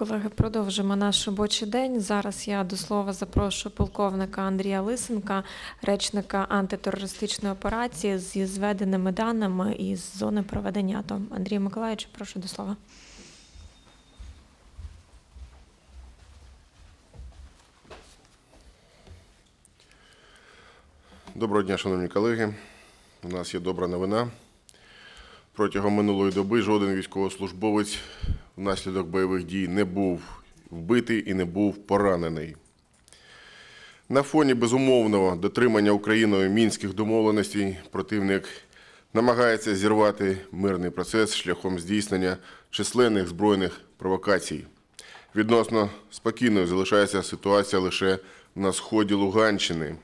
Колеги, продовжимо наш робочий день. Зараз я до слова запрошую полковника Андрія Лисенка, речника антитерористичної операції зі зведеними даними із зони проведення АТО. Андрій Миколаївич, прошу до слова. Доброго дня, шановні колеги. У нас є добра новина. Протягом минулої доби жоден військовослужбовець внаслідок бойових дій не був вбитий і не був поранений. На фоні безумовного дотримання Україною мінських домовленостей противник намагається зірвати мирний процес шляхом здійснення численних збройних провокацій. Відносно спокійною залишається ситуація лише на сході Луганщини.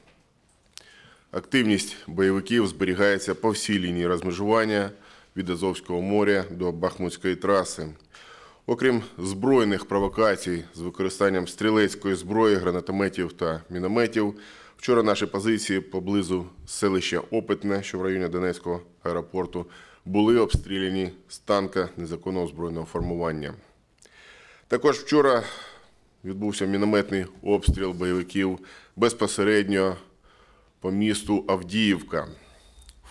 Активність бойовиків зберігається по всій лінії розмежування від Азовського моря до Бахмутської траси. Окрім збройних провокацій з використанням стрілецької зброї, гранатометів та мінометів, вчора наші позиції поблизу селища Опитне, що в районі Донецького аеропорту, були обстріляні з танка незаконного збройного формування. Також вчора відбувся мінометний обстріл бойовиків безпосередньо по місту Авдіївка.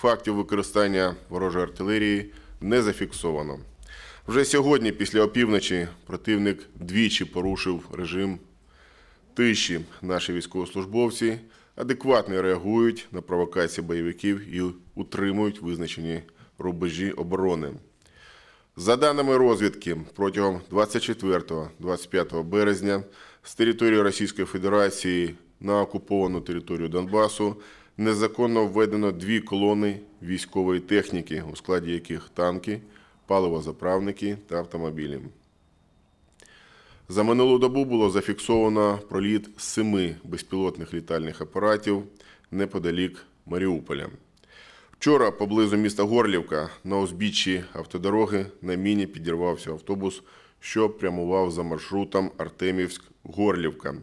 Фактів використання ворожої артилерії не зафіксовано. Вже сьогодні, після опівночі, противник двічі порушив режим тиші. Наші військовослужбовці адекватно реагують на провокації бойовиків і утримують визначені рубежі оборони. За даними розвідки, протягом 24-25 березня з території Російської Федерації на окуповану територію Донбасу незаконно введено дві колони військової техніки, у складі яких танки, паливозаправники та автомобілі. За минулу добу було зафіксовано проліт семи безпілотних літальних апаратів неподалік Маріуполя. Вчора поблизу міста Горлівка на узбіччі автодороги на міні підірвався автобус, що прямував за маршрутом Артемівськ-Горлівка.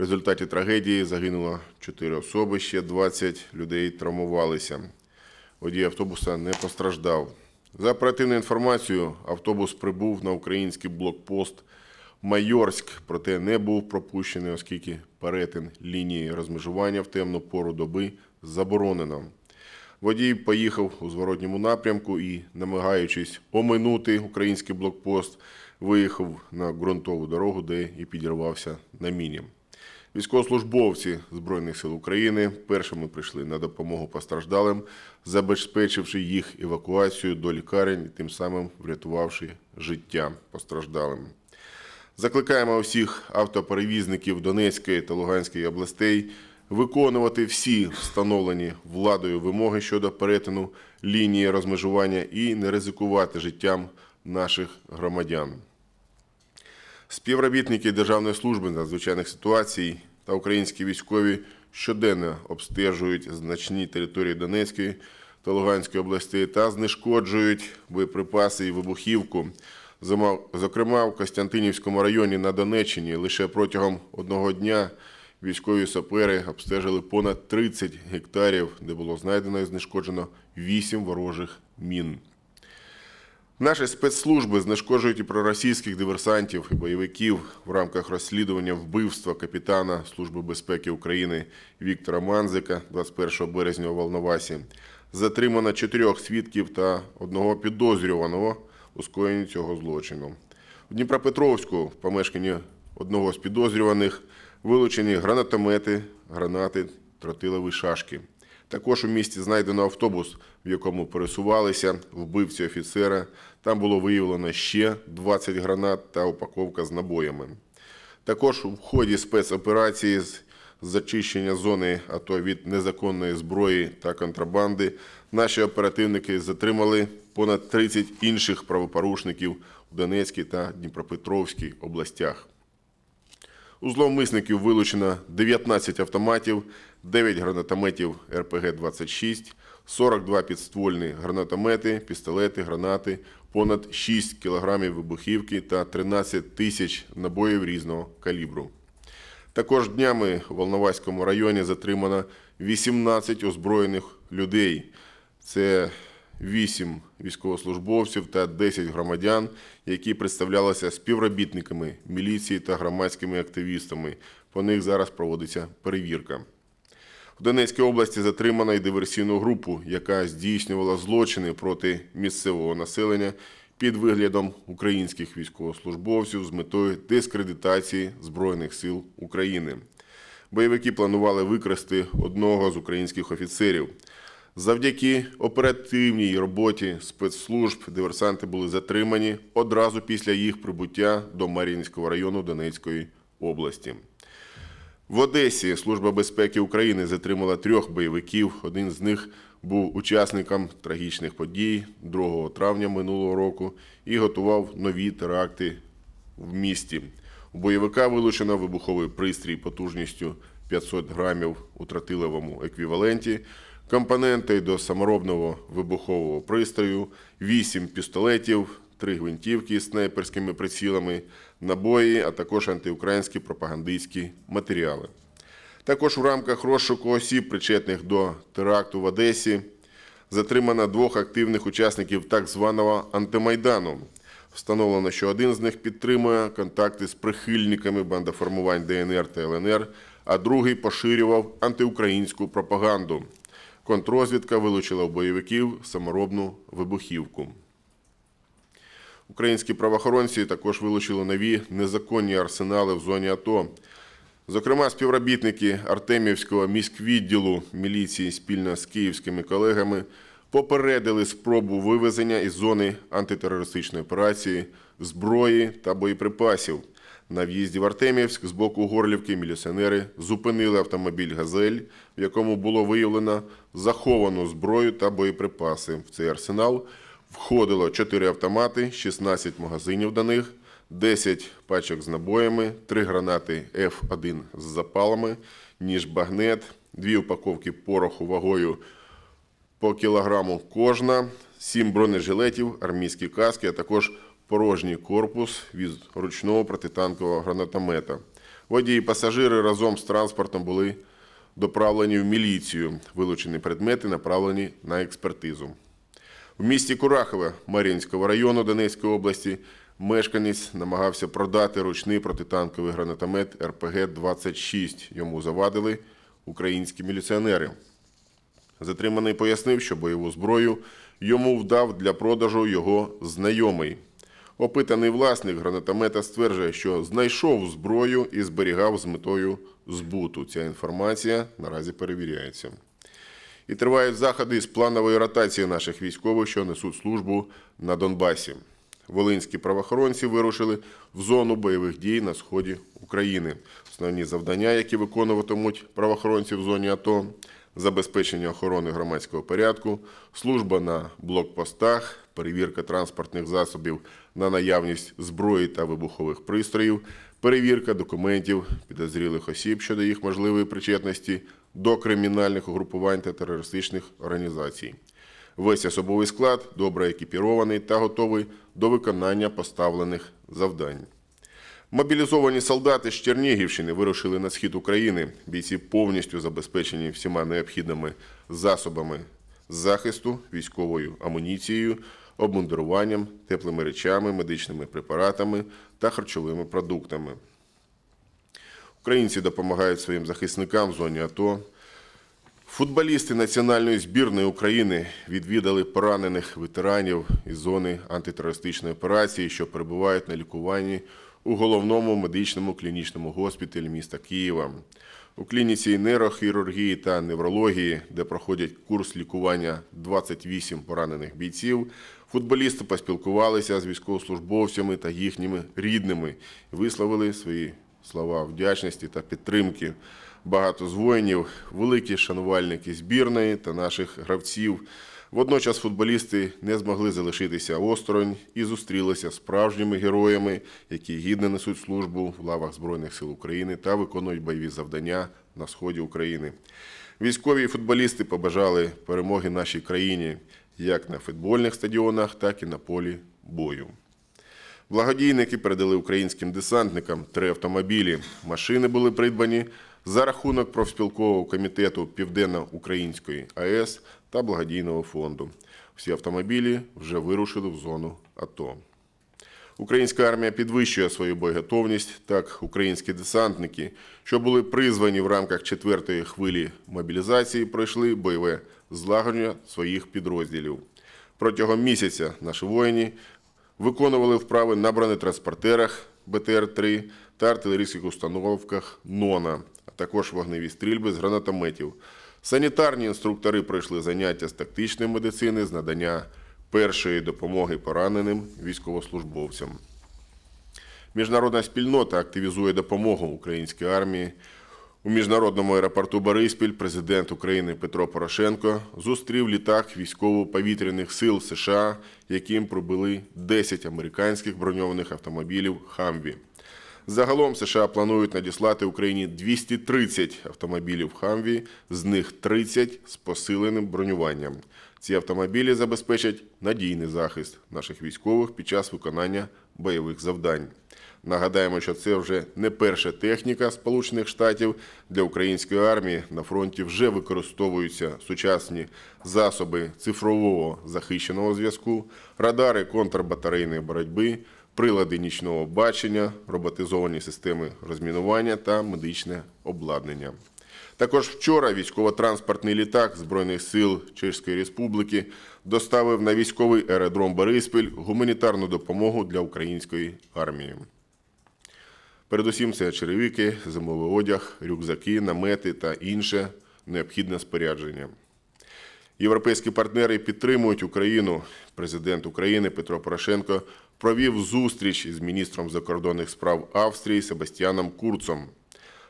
В результаті трагедії загинуло 4 особи, ще 20 людей травмувалися. Водій автобуса не постраждав. За оперативною інформацією, автобус прибув на український блокпост Майорськ, проте не був пропущений, оскільки перетин лінії розмежування в темну пору доби заборонено. Водій поїхав у зворотньому напрямку і, намагаючись оминути український блокпост, виїхав на ґрунтову дорогу, де і підірвався на міні. Військовослужбовці Збройних сил України першими прийшли на допомогу постраждалим, забезпечивши їх евакуацію до лікарень, тим самим врятувавши життя постраждалим. Закликаємо усіх автоперевізників Донецької та Луганської областей виконувати всі встановлені владою вимоги щодо перетину лінії розмежування і не ризикувати життям наших громадян. Співробітники Державної служби надзвичайних ситуацій та українські військові щоденно обстежують значні території Донецької та Луганської областей та знешкоджують боєприпаси і вибухівку. Зокрема, в Костянтинівському районі на Донеччині лише протягом одного дня військові сапери обстежили понад 30 гектарів, де було знайдено і знешкоджено 8 ворожих мін. Наші спецслужби знешкоджують і проросійських диверсантів і бойовиків в рамках розслідування вбивства капітана Служби безпеки України Віктора Манзика 21 березня у Волновасі. Затримано чотирьох свідків та одного підозрюваного у скоєнні цього злочину. В Дніпропетровську в помешканні одного з підозрюваних вилучені гранатомети, гранати, тротилові шашки. Також у місті знайдено автобус, в якому пересувалися вбивці офіцера. Там було виявлено ще 20 гранат та упаковка з набоями. Також в ході спецоперації з зачищення зони АТО від незаконної зброї та контрабанди наші оперативники затримали понад 30 інших правопорушників у Донецькій та Дніпропетровській областях. У зловмисників вилучено 19 автоматів, 9 гранатометів РПГ-26, 42 підствольні гранатомети, пістолети, гранати, понад 6 кілограмів вибухівки та 13 тисяч набоїв різного калібру. Також днями у Волноваському районі затримано 18 озброєних людей. Це 8 військовослужбовців та 10 громадян, які представлялися співробітниками міліції та громадськими активістами. По них зараз проводиться перевірка. В Донецькій області затримано й диверсійну групу, яка здійснювала злочини проти місцевого населення під виглядом українських військовослужбовців з метою дискредитації Збройних сил України. Бойовики планували викрасти одного з українських офіцерів. Завдяки оперативній роботі спецслужб диверсанти були затримані одразу після їх прибуття до Мар'їнського району Донецької області. В Одесі Служба безпеки України затримала трьох бойовиків. Один з них був учасником трагічних подій 2 травня минулого року і готував нові теракти в місті. У бойовика вилучено вибуховий пристрій потужністю 500 грамів у тротиловому еквіваленті, компоненти до саморобного вибухового пристрою, 8 пістолетів, 3 гвинтівки з снайперськими прицілами, набої, а також антиукраїнські пропагандистські матеріали. Також в рамках розшуку осіб, причетних до теракту в Одесі, затримано двох активних учасників так званого антимайдану. Встановлено, що один з них підтримує контакти з прихильниками бандоформувань ДНР та ЛНР, а другий поширював антиукраїнську пропаганду. Контррозвідка вилучила у бойовиків саморобну вибухівку. Українські правоохоронці також вилучили нові незаконні арсенали в зоні АТО. Зокрема, співробітники Артемівського міськвідділу міліції спільно з київськими колегами попередили спробу вивезення із зони антитерористичної операції зброї та боєприпасів. На в'їзді в Артемівськ з боку Горлівки міліціонери зупинили автомобіль «Газель», в якому було виявлено заховану зброю та боєприпаси. В цей арсенал входило 4 автомати, 16 магазинів до них, 10 пачок з набоями, 3 гранати F1 з запалами, ніж багнет, 2 упаковки пороху вагою по кілограму кожна, 7 бронежилетів, армійські каски, а також порожній корпус від ручного протитанкового гранатомета. Водії і пасажири разом з транспортом були доправлені в міліцію. Вилучені предмети направлені на експертизу. В місті Курахове Мар'їнського району Донецької області мешканець намагався продати ручний протитанковий гранатомет РПГ-26. Йому завадили українські міліціонери. Затриманий пояснив, що бойову зброю йому вдав для продажу його знайомий. Опитаний власник гранатомета стверджує, що знайшов зброю і зберігав з метою збуту. Ця інформація наразі перевіряється. І тривають заходи з планової ротації наших військових, що несуть службу на Донбасі. Волинські правоохоронці вирушили в зону бойових дій на сході України. Основні завдання, які виконуватимуть правоохоронці в зоні АТО, забезпечення охорони громадського порядку, служба на блокпостах, перевірка транспортних засобів на наявність зброї та вибухових пристроїв, перевірка документів підозрілих осіб щодо їх можливої причетності до кримінальних угрупувань та терористичних організацій. Весь особовий склад добре екіпірований та готовий до виконання поставлених завдань. Мобілізовані солдати з Чернігівщини вирушили на схід України. Бійці повністю забезпечені всіма необхідними засобами захисту, військовою амуніцією, обмундируванням, теплими речами, медичними препаратами та харчовими продуктами. Українці допомагають своїм захисникам в зоні АТО. Футболісти національної збірної України відвідали поранених ветеранів із зони антитерористичної операції, що перебувають на лікуванні у головному медичному клінічному госпіталі міста Києва. У клініці нейрохірургії та неврології, де проходять курс лікування 28 поранених бійців, футболісти поспілкувалися з військовослужбовцями та їхніми рідними висловили свої слова вдячності та підтримки. Багато з воїнів, великі шанувальники збірної та наших гравців. Водночас футболісти не змогли залишитися осторонь і зустрілися з справжніми героями, які гідно несуть службу в лавах Збройних сил України та виконують бойові завдання на сході України. Військові футболісти побажали перемоги нашій країні як на футбольних стадіонах, так і на полі бою. Благодійники передали українським десантникам три автомобілі. Машини були придбані за рахунок профспілкового комітету Південно-Української АЕС та благодійного фонду. Всі автомобілі вже вирушили в зону АТО. Українська армія підвищує свою боєготовність. Так, українські десантники, що були призвані в рамках четвертої хвилі мобілізації, пройшли бойове злагодження своїх підрозділів. Протягом місяця наші воїни виконували вправи на бронетранспортерах БТР-3 та артилерійських установках НОНА, а також вогневі стрільби з гранатометів. Санітарні інструктори пройшли заняття з тактичної медицини з надання першої допомоги пораненим військовослужбовцям. Міжнародна спільнота активізує допомогу українській армії. У міжнародному аеропорту Бориспіль президент України Петро Порошенко зустрів літак військово-повітряних сил США, яким прибули 10 американських броньованих автомобілів «Хамві». Загалом США планують надіслати Україні 230 автомобілів «Хамві», з них 30 з посиленим бронюванням. Ці автомобілі забезпечать надійний захист наших військових під час виконання бойових завдань. Нагадаємо, що це вже не перша техніка Сполучених Штатів для української армії. На фронті вже використовуються сучасні засоби цифрового захищеного зв'язку, радари контрбатарейної боротьби, прилади нічного бачення, роботизовані системи розмінування та медичне обладнання. Також вчора військово-транспортний літак Збройних сил Чеської Республіки доставив на військовий аеродром Бориспіль гуманітарну допомогу для української армії. Передусім це черевики, зимовий одяг, рюкзаки, намети та інше необхідне спорядження. Європейські партнери підтримують Україну. Президент України Петро Порошенко провів зустріч із міністром закордонних справ Австрії Себастьяном Курцом.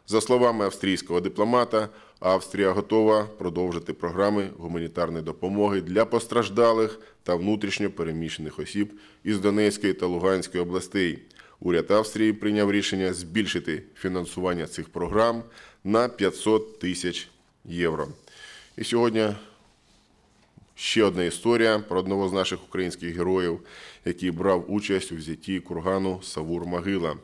За словами австрійського дипломата, Австрія готова продовжити програми гуманітарної допомоги для постраждалих та внутрішньо переміщених осіб із Донецької та Луганської областей. Уряд Австрії прийняв рішення збільшити фінансування цих програм на 500 тисяч євро. І сьогодні ще одна історія про одного з наших українських героїв, який брав участь у взятті кургану Савур-Могила.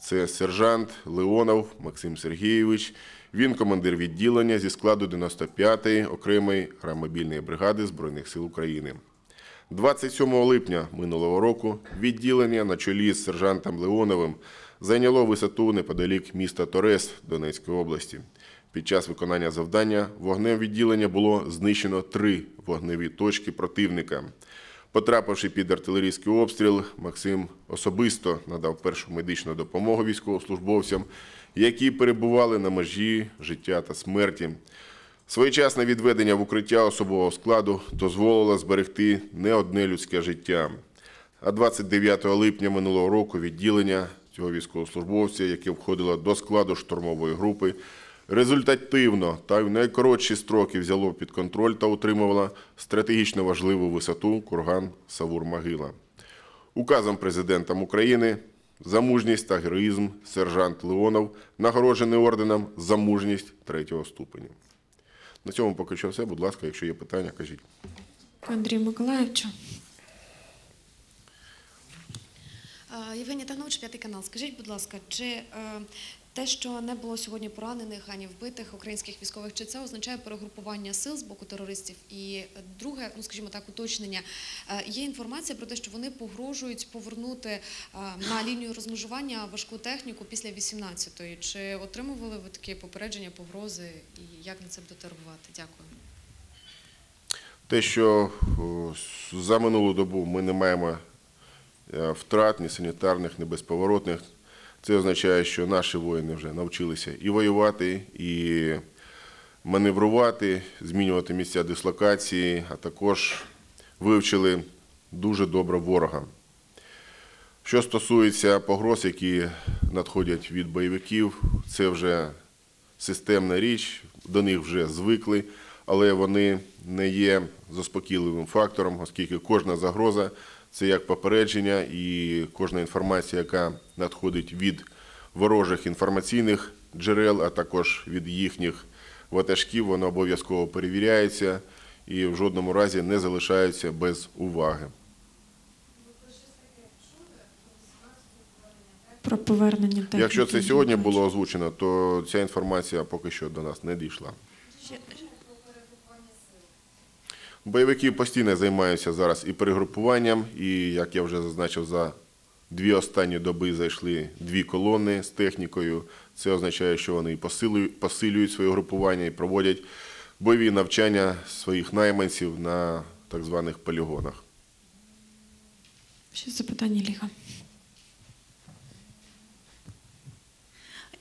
Це сержант Леонов Максим Сергійович. Він командир відділення зі складу 95-ї окремої аеромобільної бригади Збройних сил України. 27 липня минулого року відділення на чолі з сержантом Леоновим зайняло висоту неподалік міста Торес Донецької області. Під час виконання завдання вогнем відділення було знищено три вогневі точки противника. Потрапивши під артилерійський обстріл, Максим особисто надав першу медичну допомогу військовослужбовцям, які перебували на межі життя та смерті. Своєчасне відведення в укриття особового складу дозволило зберегти не одне людське життя. А 29 липня минулого року відділення цього військовослужбовця, яке входило до складу штурмової групи, результативно та в найкоротші строки взяло під контроль та утримувало стратегічно важливу висоту курган Савур-Могила. Указом президентом України за мужність та героїзм сержант Леонов нагороджений орденом за мужність третього ступеня. На цьому поки що все. Будь ласка, якщо є питання, кажіть. Андрій Миколаївичу. Євгенія Тагнович, п'ятий канал. Скажіть, будь ласка, чи е, те, що не було сьогодні поранених ані вбитих українських військових, чи це означає перегрупування сил з боку терористів? І друге, ну скажімо так, уточнення. Е, Є інформація про те, що вони погрожують повернути е, на лінію розмежування важку техніку після 18-ї. Чи отримували ви такі попередження, погрози, і як на це будете реагувати? Дякую. Те, що за минулу добу ми не маємо е, втрат ні санітарних, ні безповоротних, це означає, що наші воїни вже навчилися і воювати, і маневрувати, змінювати місця дислокації, а також вивчили дуже добре ворога. Що стосується погроз, які надходять від бойовиків, це вже системна річ, до них вже звикли, але вони не є заспокійливим фактором, оскільки кожна загроза це як попередження, і кожна інформація, яка надходить від ворожих інформаційних джерел, а також від їхніх ватажків, вона обов'язково перевіряється і в жодному разі не залишається без уваги. Про повернення техніки. Якщо це сьогодні було озвучено, то ця інформація поки що до нас не дійшла. Бойовики постійно займаються зараз і перегрупуванням, і, як я вже зазначив, за дві останні доби зайшли дві колони з технікою. Це означає, що вони посилюють, своє групування і проводять бойові навчання своїх найманців на так званих полігонах. Ще запитання, Ліга.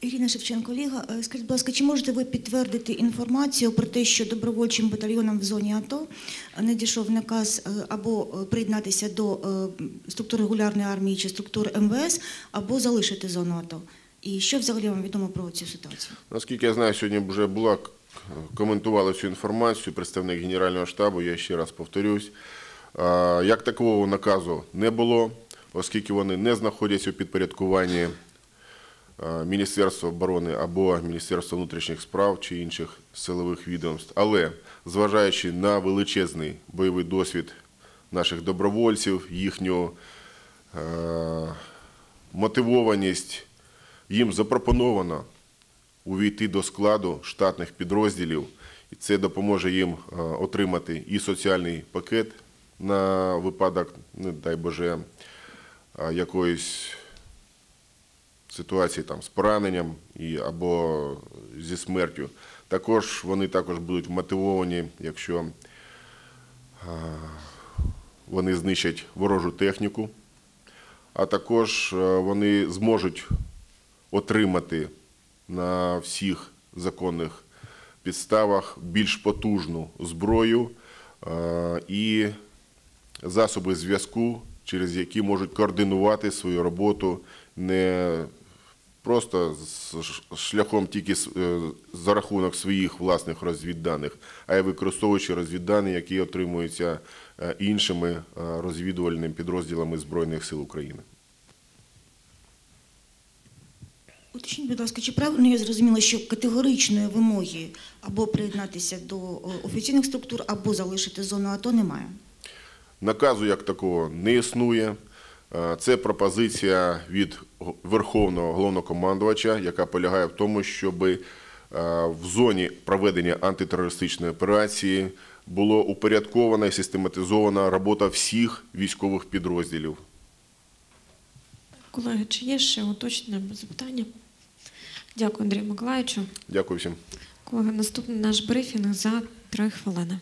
Ірина Шевченко, Ліга. Е, Скажіть, будь ласка, чи можете ви підтвердити інформацію про те, що добровольчим батальйонам в зоні АТО надійшов наказ е, або е, приєднатися до е, структур регулярної армії чи структур МВС, або залишити зону АТО? І що взагалі вам відомо про цю ситуацію? Наскільки я знаю, сьогодні вже була коментувала цю інформацію представник Генерального штабу, я ще раз повторюсь. Як такого наказу не було, оскільки вони не знаходяться у підпорядкуванні Міністерства оборони або Міністерства внутрішніх справ чи інших силових відомств. Але зважаючи на величезний бойовий досвід наших добровольців, їхню е, мотивованість, їм запропоновано увійти до складу штатних підрозділів, і це допоможе їм е, отримати і соціальний пакет на випадок, не дай Боже, е, якоїсь ситуації там з пораненням і, або зі смертю. Також вони також будуть мотивовані, якщо вони знищать ворожу техніку, а також вони зможуть отримати на всіх законних підставах більш потужну зброю і засоби зв'язку, через які можуть координувати свою роботу не просто шляхом тільки е, за рахунок своїх власних розвідданих, а й використовуючи розвіддані, які отримуються е, іншими е, розвідувальними підрозділами Збройних сил України. Уточніть, будь ласка, чи правильно я зрозуміла, що категоричної вимоги або приєднатися до офіційних структур, або залишити зону АТО немає? Наказу як такого не існує. Е, Це пропозиція від Верховного головнокомандувача, яка полягає в тому, щоб е, в зоні проведення антитерористичної операції було упорядкована і систематизована робота всіх військових підрозділів. Колеги, чи є ще уточнення або запитання? Дякую, Андрію Миколаївичу. Дякую всім. Колеги, наступний наш брифінг за три хвилини.